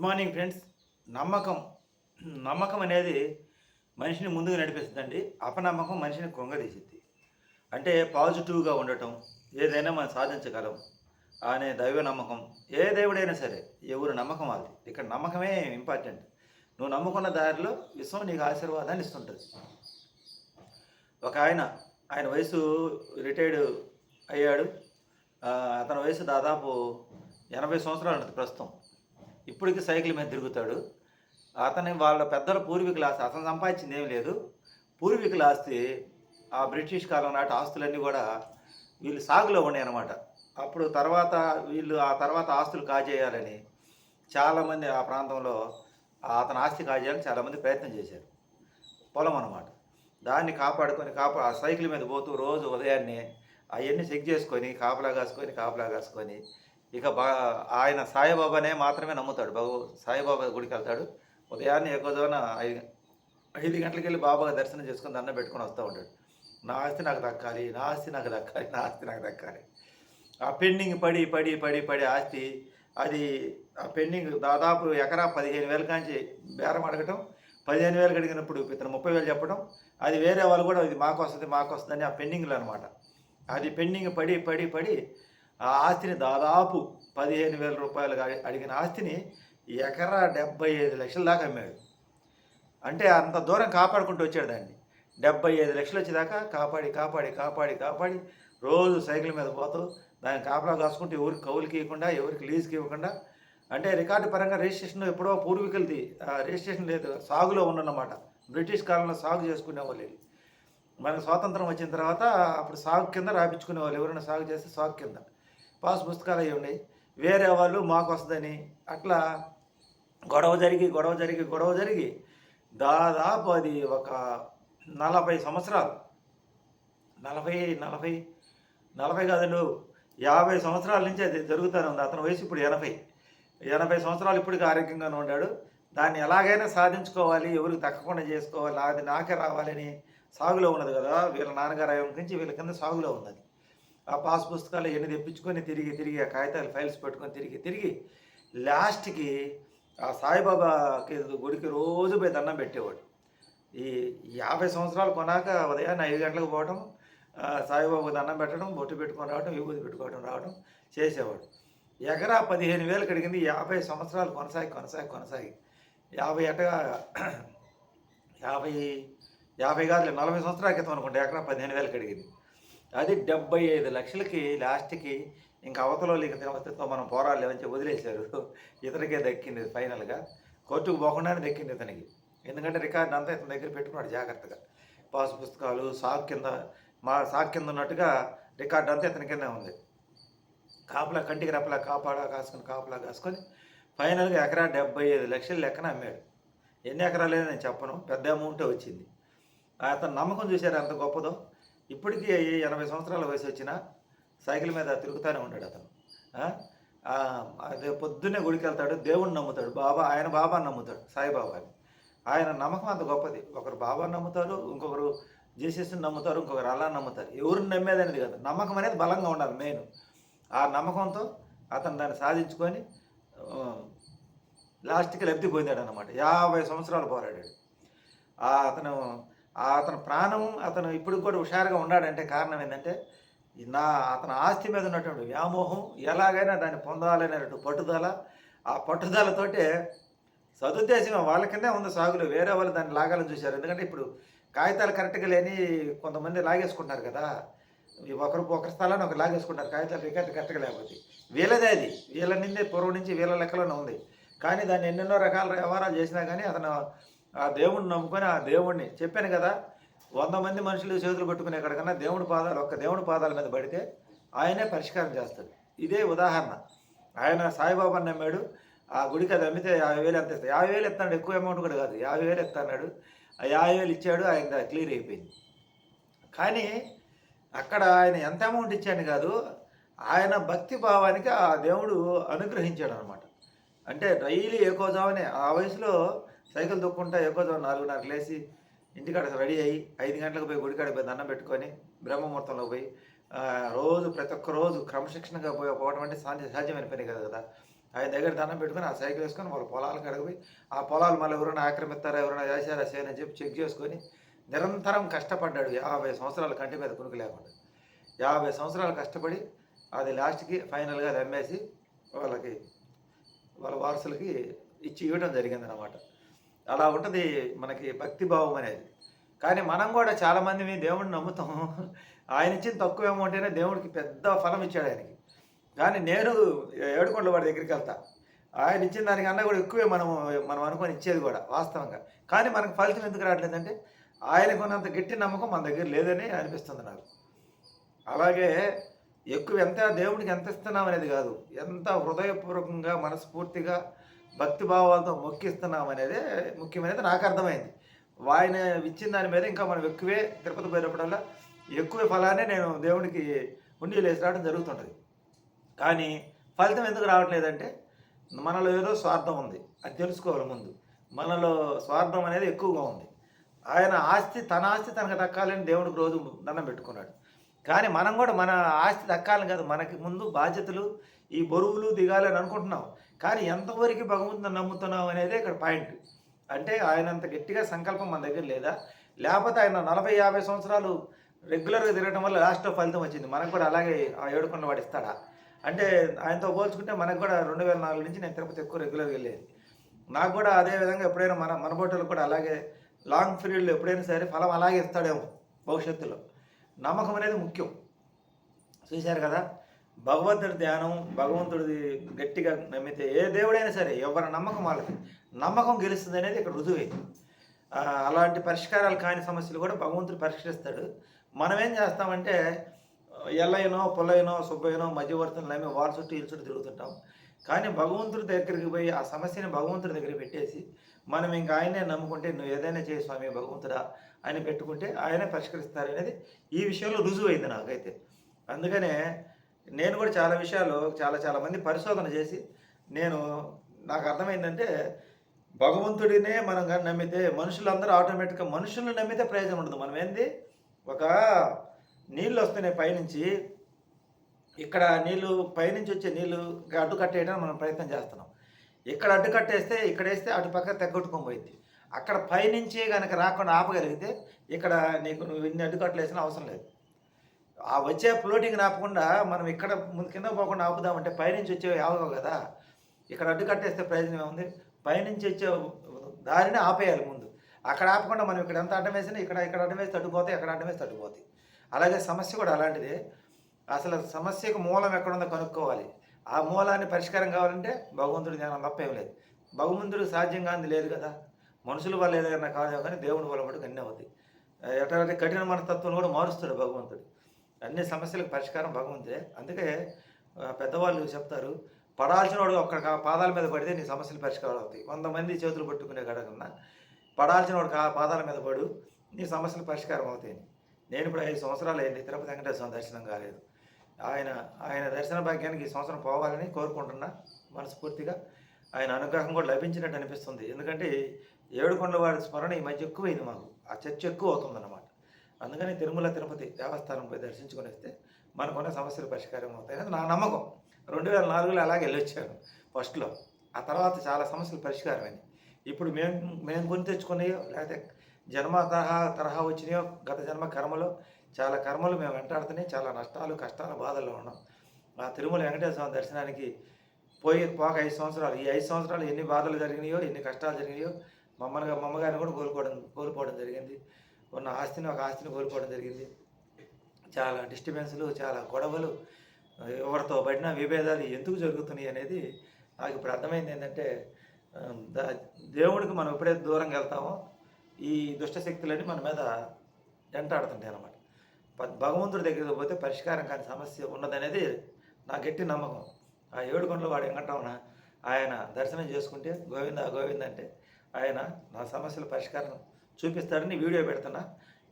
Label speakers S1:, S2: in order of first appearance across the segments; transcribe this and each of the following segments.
S1: Good morning friends. నమ్మకం నమ్మకం అనేది మనిషిని ముందుకు నడిపిస్తుందండి. అపనమ్మకం మనిషిని కొంగదీసిద్ది అంటే పాజిటివ్గా ఉండటం ఏదైనా మనం సాధించగలం అనే దైవ నమ్మకం. ఏ దేవుడైనా సరే ఎవరు నమ్మకం వాళ్ళది. ఇక్కడ నమ్మకమే ఇంపార్టెంట్. నువ్వు నమ్ముకున్న దారిలో విశ్వం నీకు ఆశీర్వాదాన్ని ఇస్తుంటుంది. ఒక ఆయన ఆయన వయసు రిటైర్డ్ అయ్యాడు. అతని వయసు దాదాపు ఎనభై సంవత్సరాలు ఉంటుంది ప్రస్తుతం. ఇప్పటికి సైకిల్ మీద తిరుగుతాడు. అతని వాళ్ళ పెద్దల పూర్వీకుల ఆస్తి అతను సంపాదించింది ఏం లేదు. పూర్వీకుల ఆస్తి ఆ బ్రిటిష్ కాలం నాటి ఆస్తులన్నీ కూడా వీళ్ళు సాగులో ఉన్నాయి అన్నమాట అప్పుడు తర్వాత వీళ్ళు ఆ తర్వాత ఆస్తులు కాజేయాలని చాలామంది ఆ ప్రాంతంలో అతని ఆస్తి కాజేయాలని చాలామంది ప్రయత్నం చేశారు. పొలం అన్నమాట. దాన్ని కాపాడుకొని కాపా ఆ సైకిల్ మీద పోతూ రోజు ఉదయాన్నే అవన్నీ చెక్ చేసుకొని కాపలా కాసుకొని కాపలా కాసుకొని ఇక బా ఆయన సాయిబాబానే మాత్రమే నమ్ముతాడు. బాబు సాయిబాబా గుడికి వెళ్తాడు. ఉదయాన్నే ఎక్కువన ఐదు ఐదు గంటలకు వెళ్ళి బాబాగా దర్శనం చేసుకుని దండం పెట్టుకొని వస్తూ ఉంటాడు. నా ఆస్తి నాకు దక్కాలి నా ఆస్తి నాకు దక్కాలి నా ఆస్తి నాకు దక్కాలి. ఆ పెండింగ్ పడి పడి పడి పడి ఆస్తి అది ఆ పెండింగ్ దాదాపు ఎకరా పదిహేను వేల కాంచి బేరం అడగటం పదిహేను వేలు అడిగినప్పుడు ఇతను ముప్పై వేలు చెప్పడం అది వేరే వాళ్ళు కూడా ఇది మాకు వస్తుంది మాకు వస్తుందని ఆ పెండింగ్లు అనమాట అది పెండింగ్ పడి పడి పడి ఆ ఆస్తిని దాదాపు పదిహేను వేల రూపాయలు అడిగిన ఆస్తిని ఎకరా డెబ్బై ఐదు లక్షల దాకా అమ్మాడు. అంటే అంత దూరం కాపాడుకుంటూ వచ్చాడు దాన్ని. డెబ్బై ఐదు లక్షలు వచ్చేదాకా కాపాడి కాపాడి కాపాడి కాపాడి రోజు సైకిల్ మీద పోతూ దాన్ని కాపలా కాసుకుంటూ ఎవరికి కౌలుకి ఇవ్వకుండా ఎవరికి లీజుకి ఇవ్వకుండా అంటే రికార్డు పరంగా రిజిస్ట్రేషన్ ఎప్పుడో పూర్వీకులది ఆ రిజిస్ట్రేషన్ లేదు సాగులో ఉన్నమాట బ్రిటిష్ కాలంలో సాగు చేసుకునే వాళ్ళు. మనకు స్వాతంత్రం వచ్చిన తర్వాత అప్పుడు సాగు కింద రాపించుకునే వాళ్ళు ఎవరైనా సాగు చేస్తే సాగు కింద. పాస్ పుస్తకాలు అవి ఉన్నాయి. వేరే వాళ్ళు మాకు వస్తుందని అట్లా గొడవ జరిగి గొడవ జరిగి గొడవ జరిగి దాదాపు అది ఒక నలభై సంవత్సరాలు. నలభై నలభై నలభై కాదండు యాభై సంవత్సరాల నుంచి అది జరుగుతూనే ఉంది. అతని వయసు ఇప్పుడు ఎనభై. ఎనభై సంవత్సరాలు ఇప్పటికి ఆరోగ్యంగానే ఉన్నాడు దాన్ని ఎలాగైనా సాధించుకోవాలి ఎవరికి తక్కకుండా చేసుకోవాలి అది నాకే రావాలని సాగులో ఉన్నది కదా. వీళ్ళ నాన్నగారు అయ్యం నుంచి వీళ్ళ కింద సాగులో ఉన్నది. ఆ పాస్ పుస్తకాలు ఎన్ని తెప్పించుకొని తిరిగి తిరిగి ఆ కాగితాలు ఫైల్స్ పెట్టుకొని తిరిగి తిరిగి లాస్ట్కి ఆ సాయిబాబాకి గుడికి రోజు పోయి దండం పెట్టేవాడు. ఈ యాభై సంవత్సరాలు కొనాక ఉదయాన్నే ఐదు గంటలకు పోవడం సాయిబాబాకి సాయిబాబాకు దండం పెట్టడం బొట్టు పెట్టుకొని రావడం విభూతి పెట్టుకోవడం రావడం చేసేవాడు. ఎకరా పదిహేను వేలు కడిగింది యాభై సంవత్సరాలు కొనసాగి కొనసాగి కొనసాగి యాభై ఎటగా యాభై యాభై కాదు నలభై సంవత్సరాల క్రితం అనుకుంటే ఎకరా పదిహేను వేలు కడిగింది. అది డెబ్బై ఐదు లక్షలకి లాస్ట్కి ఇంకా అవతల ఇక దేవతతో మనం పోరాడలేమని చెప్పి వదిలేశారు. ఇతనికే దక్కింది ఫైనల్గా. కోర్టుకు పోకుండానే దక్కింది ఇతనికి. ఎందుకంటే రికార్డు అంతా ఇతని దగ్గర పెట్టుకున్నాడు జాగ్రత్తగా. పాస్ పుస్తకాలు సాక్ కింద మా సాక్ కింద ఉన్నట్టుగా రికార్డు అంతా ఇతని కింద ఉంది. కాపలా కంటికి రెప్పలా కాపాడా కాసుకొని కాపలా కాసుకొని ఫైనల్గా ఎకరా డెబ్బై ఐదు లక్షలు లెక్కన అమ్మాడు. ఎన్ని ఎకరాలు నేను చెప్పను. పెద్ద అమౌంటే వచ్చింది. అతను నమ్మకం చూశారు అంత గొప్పదో? ఇప్పటికీ ఎనభై సంవత్సరాల వయసు వచ్చినా సైకిల్ మీద తిరుగుతూనే ఉంటాడు అతను. అదే పొద్దున్నే గుడికి వెళ్తాడు దేవుణ్ణి నమ్ముతాడు బాబా ఆయన బాబాని నమ్ముతాడు సాయిబాబాని ఆయన నమ్మకం అంత గొప్పది. ఒకరు బాబాని నమ్ముతారు ఇంకొకరు జీసస్ని నమ్ముతారు ఇంకొకరు అలా నమ్ముతారు. ఎవరిని నమ్మేది అనేది కాదు. నమ్మకం అనేది బలంగా ఉండాలి మెయిన్. ఆ నమ్మకంతో అతను దాన్ని సాధించుకొని లాస్ట్కి లబ్ధి పొందాడు అనమాట యాభై సంవత్సరాలు పోరాడాడు. అతను అతని ప్రాణం అతను ఇప్పుడు కూడా హుషారుగా ఉన్నాడంటే కారణం ఏంటంటే నా అతని ఆస్తి మీద ఉన్నటువంటి వ్యామోహం ఎలాగైనా దాన్ని పొందాలనేటువంటి పట్టుదల ఆ పట్టుదలతోటే సదుద్దేశం వాళ్ళ కిందే ఉంది సాగులు. వేరే వాళ్ళు దాన్ని లాగాలని చూశారు. ఎందుకంటే ఇప్పుడు కాగితాలు కరెక్ట్గా లేని కొంతమంది లాగేసుకుంటారు కదా. ఈ ఒకరు ఒకరి స్థలాన్ని ఒకరు లాగేసుకుంటారు కాగితాలు రికార్డు కరెక్ట్గా లేకపోతే. వీళ్ళదే అది. వీళ్ళ నిందే పూర్వం నుంచి వీళ్ళ లెక్కలోనే ఉంది. కానీ దాన్ని ఎన్నెన్నో రకాల వ్యవహారాలు చేసినా కానీ అతను ఆ దేవుణ్ణి నమ్ముకొని ఆ దేవుణ్ణి చెప్పాను కదా వంద మంది మనుషులు చేతులు పట్టుకునే కన్నా దేవుడి పాదాలు ఒక్క దేవుడి పాదాల మీద పడితే ఆయనే పరిష్కారం చేస్తాడు. ఇదే ఉదాహరణ. ఆయన సాయిబాబాని నమ్మాడు ఆ గుడికి అది అమ్మితే యాభై వేలు ఎంత ఇస్తాడు? యాభై వేలు ఎత్తాడు ఎక్కువ అమౌంట్ కూడా కాదు. యాభై వేలు ఎత్తన్నాడు ఆ యాభై వేలు ఇచ్చాడు ఆయన క్లియర్ అయిపోయింది. కానీ అక్కడ ఆయన ఎంత అమౌంట్ ఇచ్చాడు కాదు ఆయన భక్తి భావానికి ఆ దేవుడు అనుగ్రహించాడు అనమాట అంటే డైలీ ఏకోజామనే. ఆ వయసులో సైకిల్ తొక్కుంటా ఏకోజాము నాలుగున్నరకు లేచి ఇంటికాడ రెడీ అయ్యి ఐదు గంటలకు పోయి గుడికాడ పోయి దండం పెట్టుకొని బ్రహ్మముహూర్తంలో పోయి రోజు ప్రతి ఒక్క రోజు క్రమశిక్షణగా పోయి పోవడం అంటే సాధ్య సాధ్యమైన పని కదా కదా. ఆయన దగ్గర దండం పెట్టుకొని ఆ సైకిల్ వేసుకొని వాళ్ళ పొలాలకు అడిగిపోయి ఆ పొలాలు మళ్ళీ ఎవరైనా ఆక్రమిస్తారా ఎవరైనా చేశారా చేయని చెప్పి చెక్ చేసుకొని నిరంతరం కష్టపడ్డాడు యాభై సంవత్సరాల కంటి మీద కునుకు లేకుండా. యాభై సంవత్సరాలు కష్టపడి అది లాస్ట్కి ఫైనల్గా అది అమ్మేసి వాళ్ళకి వాళ్ళ వారసులకి ఇచ్చి ఇవ్వడం జరిగింది అనమాట అలా ఉంటుంది మనకి భక్తి భావం అనేది. కానీ మనం కూడా చాలామంది మేము దేవుడిని నమ్ముతాం ఆయన ఇచ్చిన తక్కువ ఏమంటేనే దేవుడికి పెద్ద ఫలం ఇచ్చాడు ఆయనకి. కానీ నేను ఏడుకొండ వాడి దగ్గరికి వెళ్తా. ఆయన ఇచ్చిన దానికన్నా కూడా ఎక్కువే మనం మనం అనుకొని ఇచ్చేది కూడా వాస్తవంగా. కానీ మనకు ఫలితం ఎందుకు రావట్లేదంటే ఆయనకున్నంత గట్టి నమ్మకం మన దగ్గర లేదని అనిపిస్తుంది నాకు. అలాగే ఎక్కువ ఎంత దేవుడికి ఎంత ఇస్తున్నాం అనేది కాదు. ఎంత హృదయపూర్వకంగా మనస్ఫూర్తిగా భక్తి భావాలతో మొక్కిస్తున్నాం అనేది ముఖ్యమైనది నాకు అర్థమైంది. ఆయన ఇచ్చిన దాని మీద ఇంకా మనం ఎక్కువే తిరుపతి పోయినప్పుడల్లా ఎక్కువ ఫలాన్ని నేను దేవునికి ఉండి లేచి రావడం జరుగుతుంటుంది. కానీ ఫలితం ఎందుకు రావట్లేదంటే మనలో ఏదో స్వార్థం ఉంది. అది తెలుసుకోవాలి ముందు. మనలో స్వార్థం అనేది ఎక్కువగా ఉంది. ఆయన ఆస్తి తన ఆస్తి తనకు దక్కాలని దేవుడికి రోజు దండం పెట్టుకున్నాడు. కానీ మనం కూడా మన ఆస్తి దక్కాలని కాదు. మనకి ముందు బాధ్యతలు ఈ బరువులు దిగాలని అనుకుంటున్నాం. కానీ ఎంతవరకు భగవంతుని నమ్ముతున్నాం అనేది ఇక్కడ పాయింట్ అంటే ఆయన అంత గట్టిగా సంకల్పం మన దగ్గర లేదా? లేకపోతే ఆయన నలభై యాభై సంవత్సరాలు రెగ్యులర్గా తిరగడం వల్ల లాస్ట్ ఫలితం వచ్చింది. మనకు కూడా అలాగే ఆ ఏడుకొండ వాడు ఇస్తాడా? అంటే ఆయనతో పోల్చుకుంటే మనకు కూడా రెండు వేల నాలుగు నుంచి నేను తిరుపతి ఎక్కువ రెగ్యులర్గా వెళ్ళేది. నాకు కూడా అదే విధంగా ఎప్పుడైనా మన మన బోటలు కూడా అలాగే లాంగ్ పీరియడ్లో ఎప్పుడైనా సరే ఫలం అలాగే ఇస్తాడేమో భవిష్యత్తులో. నమ్మకం అనేది ముఖ్యం. చూశారు కదా? భగవంతుడి ధ్యానం భగవంతుడిది గట్టిగా నమ్మితే ఏ దేవుడైనా సరే ఎవరి నమ్మకం వాళ్ళకి నమ్మకం గెలుస్తుంది అనేది ఇక్కడ రుజువైంది అలాంటి పరిష్కారాలు కాని సమస్యలు కూడా భగవంతుడు పరిష్కరిస్తాడు. మనం ఏం చేస్తామంటే ఎల్లయినో పొల్లయినో సుబ్బయ్యనో మధ్యవర్తులు నమ్మి వాళ్ళ చుట్టూ ఇల్లు చుట్టూ తిరుగుతుంటాం. కానీ భగవంతుడి దగ్గరికి పోయి ఆ సమస్యని భగవంతుడి దగ్గర పెట్టేసి మనం ఇంకా ఆయనే నమ్ముకుంటే నువ్వు ఏదైనా చేయి స్వామి భగవంతుడా ఆయన పెట్టుకుంటే ఆయనే పరిష్కరిస్తారు అనేది ఈ విషయంలో రుజువు అయింది నాకైతే. అందుకనే నేను కూడా చాలా విషయాలు చాలా చాలా మంది పరిశోధన చేసి నేను నాకు అర్థమైందంటే భగవంతుడినే మనం కానీ నమ్మితే మనుషులందరూ ఆటోమేటిక్గా మనుషులను నమ్మితే ప్రయోజనం ఉండదు. మనం ఏంది? ఒక నీళ్ళు వస్తున్నాయి పైనుంచి. ఇక్కడ నీళ్ళు పైనుంచి వచ్చే నీళ్ళు అడ్డు కట్టేయడానికి మనం ప్రయత్నం చేస్తున్నాం. ఇక్కడ అడ్డు కట్టేస్తే ఇక్కడ వేస్తే అటు పక్క తెగొట్టుకొని పోయింది అక్కడ పైనుంచి కనుక రాకుండా ఆపగలిగితే ఇక్కడ నీకు నువ్వు ఇన్ని అడ్డుకట్లు వేసిన అవసరం లేదు. ఆ వచ్చే ఫ్లోటింగ్ ఆపకుండా మనం ఇక్కడ ముందు కింద పోకుండా ఆపుదామంటే పైనుంచి వచ్చేవి ఆగవు కదా. ఇక్కడ అడ్డుకట్టేస్తే ప్రయోజనం ఉంది పైనుంచి వచ్చే దారిని ఆపేయాలి ముందు. అక్కడ ఆపకుండా మనం ఇక్కడ ఎంత అడ్డం వేసినా ఇక్కడ ఇక్కడ అడ్డం వేసి తట్టుకుపోతాయి అక్కడ అడ్డం వేసి తట్టుకుపోతాయి అలాగే సమస్య కూడా అలాంటిదే. అసలు సమస్యకు మూలం ఎక్కడుందో కనుక్కోవాలి. ఆ మూలాన్ని పరిష్కారం కావాలంటే భగవంతుడి జ్ఞానం తప్ప ఏం లేదు. భగవంతుడికి సాధ్యం కానిది లేదు కదా. మనుషుల వల్ల ఏదైనా కాదేమో కానీ దేవుడి వల్ల కూడా అన్నీ అవుతాయి. ఎట్లాంటి కఠిన మనస్తత్వం కూడా మారుస్తాడు భగవంతుడు. అన్ని సమస్యలకు పరిష్కారం భగవంతుడే. అందుకే పెద్దవాళ్ళు చెప్తారు పడాల్సిన వాడు ఒక్క పాదాల మీద పడితే నీ సమస్యలు పరిష్కారం అవుతాయి. వంద మంది చేతులు పట్టుకునే కడకన్నా పడాల్సిన వాడు పాదాల మీద పడు నీ సమస్యలు పరిష్కారం అవుతాయి. నేను ఇప్పుడు ఐదు సంవత్సరాలు అయింది తిరుపతి వెంకటేశ్వర దర్శనం కాలేదు. ఆయన ఆయన దర్శన భాగ్యానికి ఈ సంవత్సరం పోవాలని కోరుకుంటున్నా మనస్ఫూర్తిగా. ఆయన అనుగ్రహం కూడా లభించినట్టు అనిపిస్తుంది. ఎందుకంటే ఏడుకొండల వారి స్మరణ ఈ మధ్య ఎక్కువైంది మాకు. ఆ చర్చ ఎక్కువ అవుతుందన్నమాట. అందుకని తిరుమల తిరుపతి దేవస్థానం పోయి దర్శించుకొని వస్తే మనకున్న సమస్యలు పరిష్కారం అవుతాయని నా నమ్మకం. రెండు వేల నాలుగులో అలాగే వెళ్ళొచ్చాను ఫస్ట్లో. ఆ తర్వాత చాలా సమస్యలు పరిష్కారమైంది ఇప్పుడు మేము మేము కొని తెచ్చుకున్నాయో లేకపోతే జన్మ తరహా తరహా వచ్చినాయో గత జన్మ కర్మలో చాలా కర్మలు మేము వెంటాడుతున్నాయి. చాలా నష్టాలు కష్టాలు బాధల్లో ఉన్నాం. ఆ తిరుమల వెంకటేశ్వర స్వామి దర్శనానికి పోయి పోక ఐదు సంవత్సరాలు ఈ ఐదు సంవత్సరాలు ఎన్ని బాధలు జరిగినాయో ఎన్ని కష్టాలు జరిగినాయో మమ్మల్ని మమ్మగారిని కూడా కోల్పోవడం కోల్పోవడం జరిగింది. ఉన్న ఆస్తిని ఒక ఆస్తిని కోల్పోవడం జరిగింది. చాలా డిస్టర్బెన్స్లు చాలా గొడవలు ఎవరితో పడిన విభేదాలు ఎందుకు జరుగుతున్నాయి అనేది నాకు ఇప్పుడు అర్థమైంది ఏంటంటే దేవుడికి మనం ఎప్పుడైతే దూరంగా వెళ్తామో ఈ దుష్టశక్తులని మన మీద వెంటాడుతుంటాయి అన్నమాట. భగవంతుడి దగ్గరికి పోతే పరిష్కారం కాని సమస్య ఉన్నదనేది నా గట్టి నమ్మకం. ఆ ఏడుకొండలు వాడు వెంకటరమణ ఆయన దర్శనం చేసుకుంటే గోవింద గోవింద అంటే ఆయన నా సమస్యల పరిష్కారం చూపిస్తాడని వీడియో పెడుతున్నా.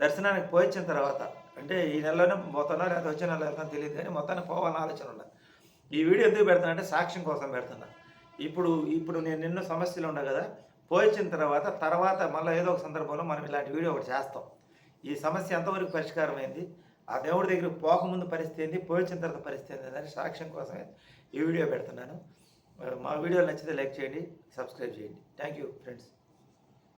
S1: దర్శనానికి పోయించిన తర్వాత అంటే ఈ నెలలోనే పోతున్నా లేదా వచ్చే నెల వెళ్తాను తెలియదు కానీ మొత్తానికి పోవాలని ఆలోచన ఉండ ఈ వీడియో ఎందుకు పెడుతున్నా అంటే సాక్ష్యం కోసం పెడుతున్నా. ఇప్పుడు ఇప్పుడు నేను నిన్న సమస్యలు ఉన్నా కదా పోయించిన తర్వాత తర్వాత మళ్ళీ ఏదో ఒక సందర్భంలో మనం ఇలాంటి వీడియో ఒకటి చేస్తాం. ఈ సమస్య ఎంతవరకు పరిష్కారమైంది ఆ దేవుడి దగ్గరికి పోకముందు పరిస్థితి ఏంది పోయించిన తర్వాత పరిస్థితి ఏంది అని సాక్ష్యం కోసమే ఈ వీడియో పెడుతున్నాను. మా వీడియో నచ్చితే లైక్ చేయండి సబ్స్క్రైబ్ చేయండి. Thank you friends.